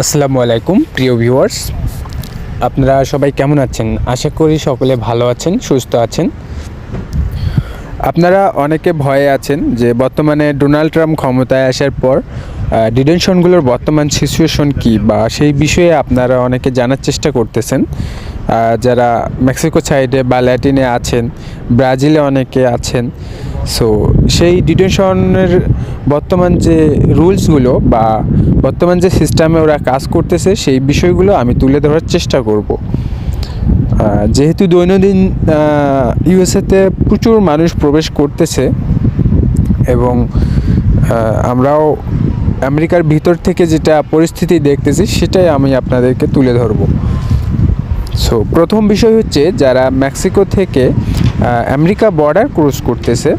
আসসালামু আলাইকুম, প্রিয় ভিউয়ার্স আপনারা সবাই কেমন আছেন? আশা করি সকলে ভালো আছেন, সুস্থ আছেন। আপনারা অনেকে ভয়ে আছেন যে বর্তমানে ডোনাল্ড ট্রাম্প ক্ষমতায় আসার পর ডিটেনশনগুলোর বর্তমান সিচুয়েশন কি বা সেই বিষয়ে আপনারা অনেকে জানার চেষ্টা করতেছেন। যারা মেক্সিকো সাইডে বা ল্যাটিনে আছেন, ব্রাজিলে অনেকে আছেন সো সেই ডিটেনশনের বর্তমান যে রুলসগুলো বা বর্তমান যে সিস্টেমে ওরা কাজ করতেছে, সেই বিষয়গুলো আমি তুলে ধরার চেষ্টা করব। যেহেতু দৈনন্দিন ইউএসএতে প্রচুর মানুষ প্রবেশ করতেছে এবং আমরাও আমেরিকার ভিতর থেকে যেটা পরিস্থিতি দেখতেছি, সেটাই আমি আপনাদেরকে তুলে ধরবো। সো প্রথম বিষয় হচ্ছে যারা মেক্সিকো থেকে আমেরিকা বর্ডার ক্রস করতেছে।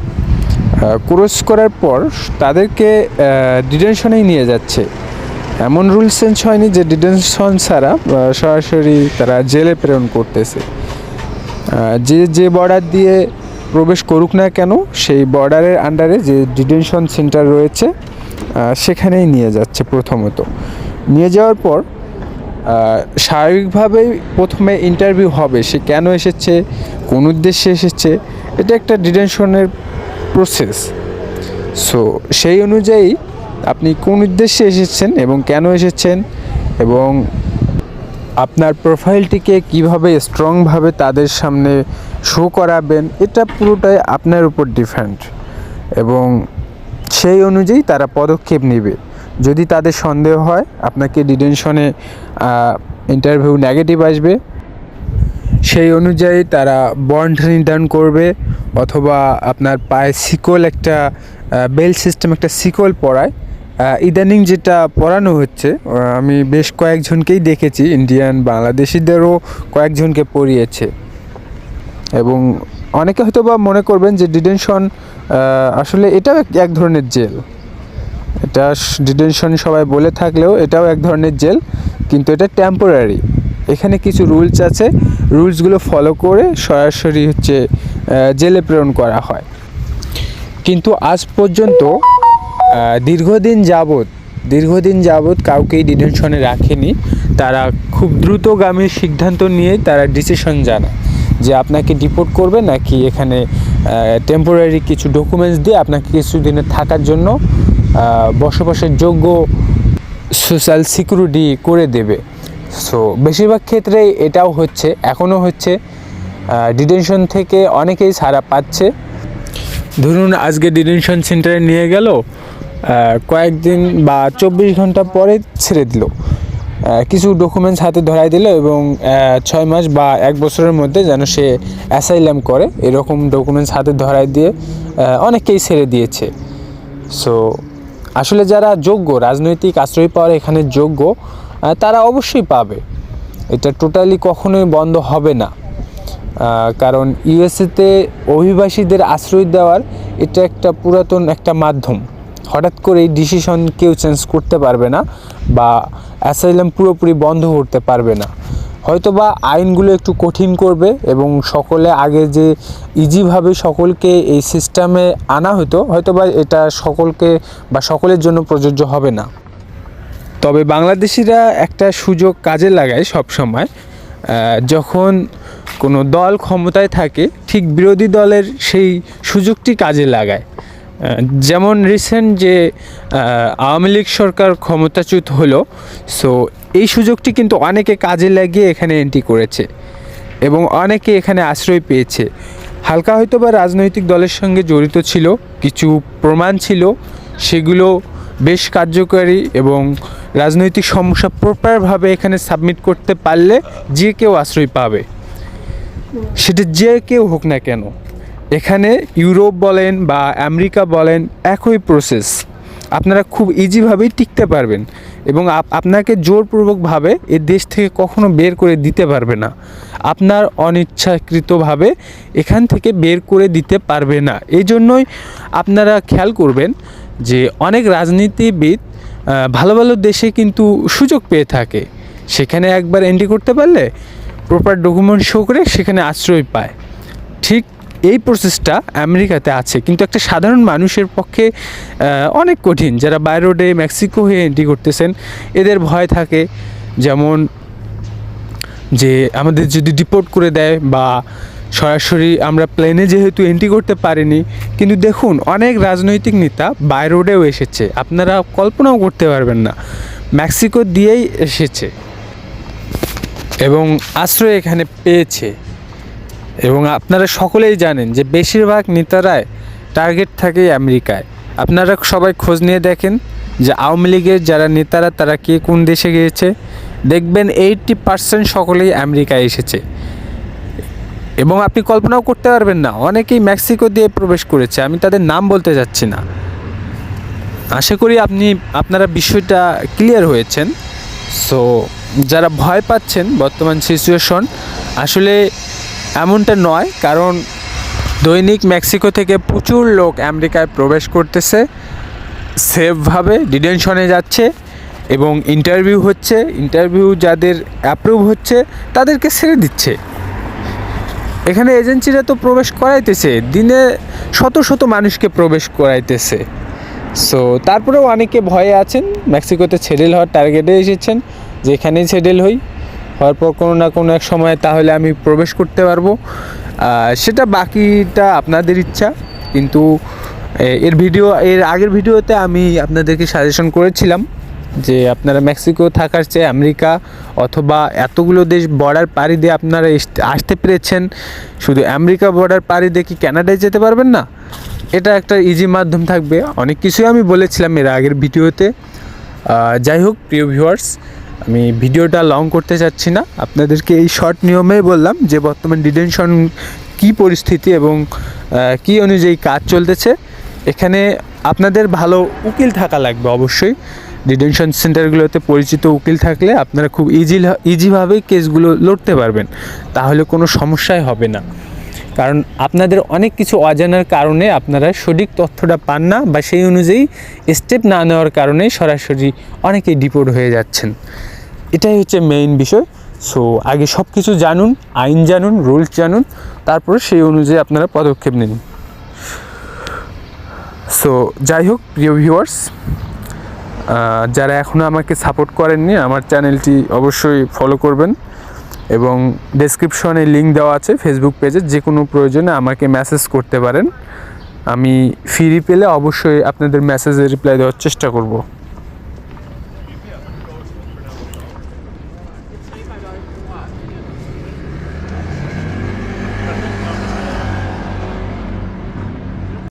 ক্রস করার পর তাদেরকে ডিটেনশনেই নিয়ে যাচ্ছে। এমন রুল চেঞ্জ হয়নি যে ডিটেনশন ছাড়া সরাসরি তারা জেলে প্রেরণ করতেছে। যে যে বর্ডার দিয়ে প্রবেশ করুক না কেন, সেই বর্ডারের আন্ডারে যে ডিটেনশন সেন্টার রয়েছে সেখানেই নিয়ে যাচ্ছে প্রথমত। নিয়ে যাওয়ার পর স্বাভাবিকভাবেই প্রথমে ইন্টারভিউ হবে। সে কেন এসেছে? কোন উদ্দেশ্যে এসেছে? এটা একটা ডিটেনশনের প্রসেস সো সেই অনুযায়ী আপনি কোন উদ্দেশ্যে এসেছেন এবং কেন এসেছেন এবং আপনার প্রোফাইলটিকে কীভাবে স্ট্রংভাবে তাদের সামনে শো করাবেন, এটা পুরোটাই আপনার উপর ডিপেন্ড এবং সেই অনুযায়ী তারা পদক্ষেপ নেবে। যদি তাদের সন্দেহ হয় আপনাকে ডিটেনশনে ইন্টারভিউ নেগেটিভ আসবে। সেই অনুযায়ী তারা বন্ড নির্ধারণ করবে অথবা আপনার পায়ে সিকল একটা বেল সিস্টেম একটা সিকল আহ, ইদানিং যেটা পড়ানো হচ্ছে আমি বেশ কয়েকজনকেই দেখেছি ইন্ডিয়ান বাংলাদেশিদেরও কয়েকজনকে পড়িয়েছে এবং অনেকে হয়তো বা মনে করবেন যে ডিটেনশন আসলে এটাও এক ধরনের জেল। এটা ডিটেনশন সবাই বলে থাকলেও এটাও এক ধরনের জেল, কিন্তু এটা টেম্পোরারি এখানে কিছু রুলস আছে। রুলসগুলো ফলো করে সরাসরি হচ্ছে জেলে প্রেরণ করা হয়। কিন্তু আজ পর্যন্ত দীর্ঘদিন যাবৎ দীর্ঘদিন যাবৎ কাউকেই ডিটেনশনে রাখেনি। তারা খুব দ্রুতগামী সিদ্ধান্ত নিয়ে তারা ডিসিশন জানায় যে আপনাকে ডিপোর্ট করবে নাকি এখানে টেম্পোরারি কিছু ডকুমেন্টস দিয়ে আপনাকে কিছুদিনের থাকার জন্য বসবাসের যোগ্য সোশ্যাল সিকিউরিটি করে দেবে। সো বেশিরভাগ ক্ষেত্রেই এটাও হচ্ছে, এখনও হচ্ছে ডিটেনশন থেকে অনেকেই ছাড়া পাচ্ছে। ধরুন, আজকে ডিটেনশন সেন্টারে নিয়ে গেল কয়েকদিন বা চব্বিশ ঘণ্টা পরে ছেড়ে দিল। কিছু ডকুমেন্টস হাতে ধরাই দিল এবং ছয় মাস বা এক বছরের মধ্যে যেন সে অ্যাসাইলাম করে। এরকম ডকুমেন্টস হাতে ধরাই দিয়ে অনেককেই ছেড়ে দিয়েছে। সো আসলে যারা যোগ্য, রাজনৈতিক আশ্রয় পাওয়ার এখানে যোগ্য তারা অবশ্যই পাবে। এটা টোটালি কখনোই বন্ধ হবে না। কারণ ইউএসএতে অভিবাসীদের আশ্রয় দেওয়ার এটা একটা পুরাতন একটা মাধ্যম। হঠাৎ করে এই ডিসিশন কেউ চেঞ্জ করতে পারবে না বা অ্যাসাইলাম পুরোপুরি বন্ধ করতে পারবে না। হয়তো বা আইনগুলো একটু কঠিন করবে এবং সকলে আগে যে ইজিভাবে সকলকে এই সিস্টেমে আনা হতো হয়তো বা এটা সকলকে বা সকলের জন্য প্রযোজ্য হবে না। তবে বাংলাদেশিরা একটা সুযোগ কাজে লাগায় সব সময় যখন কোনো দল ক্ষমতায় থাকে, ঠিক বিরোধী দলের সেই সুযোগটি কাজে লাগায়। যেমন রিসেন্ট যে আওয়ামী লীগ সরকার ক্ষমতাচ্যুত হলো সো এই সুযোগটি কিন্তু অনেকে কাজে লাগিয়ে এখানে এন্ট্রি করেছে এবং অনেকে এখানে আশ্রয় পেয়েছে। হালকা হয়তো বা রাজনৈতিক দলের সঙ্গে জড়িত ছিল, কিছু প্রমাণ ছিল, সেগুলো বেশ কার্যকারী এবং রাজনৈতিক সমস্যা প্রপারভাবে এখানে সাবমিট করতে পারলে যে কেউ আশ্রয় পাবে। সেটা যে কেউ হোক না কেন, এখানে ইউরোপ বলেন বা আমেরিকা বলেন, একই প্রসেস আপনারা খুব ইজিভাবেই টিকতে পারবেন এবং আপনাকে জোরপূর্বকভাবে এ দেশ থেকে কখনো বের করে দিতে পারবে না। আপনার অনিচ্ছাকৃতভাবে এখান থেকে বের করে দিতে পারবে না। এই জন্যই আপনারা খেয়াল করবেন যে অনেক রাজনীতিবিদ ভালো ভালো দেশে কিন্তু সুযোগ পেয়ে থাকে। সেখানে একবার এন্ট্রি করতে পারলে প্রপার ডকুমেন্ট শো করে সেখানে আশ্রয় পায়। ঠিক এই প্রসেসটা আমেরিকাতে আছে। কিন্তু একটা সাধারণ মানুষের পক্ষে অনেক কঠিন। যারা বাই রোডে মেক্সিকো হয়ে এন্ট্রি করতেছেন, এদের ভয় থাকে যেমন যে আমাদের যদি ডিপোর্ট করে দেয় বা সরাসরি আমরা প্লেনে যেহেতু এন্ট্রি করতে পারিনি, কিন্তু দেখুন, অনেক রাজনৈতিক নেতা বাই রোডেও এসেছে। আপনারা কল্পনাও করতে পারবেন না। মেক্সিকো দিয়েই এসেছে এবং আশ্রয় এখানে পেয়েছে। এবং আপনারা সকলেই জানেন যে বেশিরভাগ নেতারাই টার্গেট থাকে আমেরিকায়। আপনারা সবাই খোঁজ নিয়ে দেখেন যে আওয়ামী লীগের যারা নেতারা, তারা কে কোন দেশে গিয়েছে। দেখবেন এইটটি পার্সেন্ট সকলেই আমেরিকায় এসেছে। এবং আপনি কল্পনাও করতে পারবেন না, অনেকেই মেক্সিকো দিয়ে প্রবেশ করেছে। আমি তাদের নাম বলতে যাচ্ছি না। আশা করি আপনি, আপনারা বিষয়টা ক্লিয়ার হয়েছেন। সো যারা ভয় পাচ্ছেন বর্তমান সিচুয়েশন আসলে এমনটা নয়, কারণ দৈনিক মেক্সিকো থেকে প্রচুর লোক আমেরিকায় প্রবেশ করতেছে। সেফভাবে ডিটেনশনে যাচ্ছে এবং ইন্টারভিউ হচ্ছে। ইন্টারভিউ যাদের অ্যাপ্রুভ হচ্ছে, তাদেরকে ছেড়ে দিচ্ছে। এখানে এজেন্সিরা তো প্রবেশ করাইতেছে, দিনে শত শত মানুষকে প্রবেশ করাইতেছে। সো তারপরেও অনেকে ভয়ে আছেন। মেক্সিকোতে সেটেল হওয়ার টার্গেটে এসেছেন, যেখানেই সেটেল হই। হওয়ার পর কোনো না কোনো এক সময় তাহলে আমি প্রবেশ করতে পারব। সেটা বাকিটা আপনাদের ইচ্ছা, কিন্তু এর ভিডিও, এর আগের ভিডিওতে আমি আপনাদেরকে সাজেশন করেছিলাম যে আপনারা মেক্সিকো থাকার চেয়ে আমেরিকা অথবা এতগুলো দেশ বর্ডার পাড়ি দিয়ে আপনারা আসতে পেরেছেন। শুধু আমেরিকা বর্ডার পাড়ি দিয়ে কি ক্যানাডায় যেতে পারবেন না? এটা একটা ইজি মাধ্যম থাকবে। অনেক কিছুই আমি বলেছিলাম এর আগের ভিডিওতে। যাই হোক, প্রিয় ভিউয়ার্স আমি ভিডিওটা লং করতে চাচ্ছি না। আপনাদেরকে এই শর্ট নিয়মেই বললাম যে, বর্তমান ডিটেনশন কি পরিস্থিতি এবং কি অনুযায়ী কাজ চলতেছে। এখানে আপনাদের ভালো উকিল থাকা লাগবে অবশ্যই। ডিটেনশন সেন্টারগুলোতে পরিচিত উকিল থাকলে আপনারা খুব ইজি ইজিভাবেই কেসগুলো লড়তে পারবেন। তাহলে কোনো সমস্যাই হবে না। কারণ আপনাদের অনেক কিছু অজানার কারণে আপনারা সঠিক তথ্যটা পান না বা সেই অনুযায়ী স্টেপ না নেওয়ার কারণে সরাসরি অনেকেই ডিপোর্ট হয়ে যাচ্ছেন। এটাই হচ্ছে মেইন বিষয়। সো আগে সব কিছু জানুন, আইন জানুন রুলস জানুন, তারপরে সেই অনুযায়ী আপনারা পদক্ষেপ নিন। সো যাই হোক, প্রিয় ভিউয়ার্স যারা এখনও আমাকে সাপোর্ট করেননি, আমার চ্যানেলটি অবশ্যই ফলো করবেন এবং ডেসক্রিপশনে লিঙ্ক দেওয়া আছে ফেসবুক পেজে যে কোনো প্রয়োজনে আমাকে মেসেজ করতে পারেন। আমি ফ্রি পেলে অবশ্যই আপনাদের মেসেজে রিপ্লাই দেওয়ার চেষ্টা করব।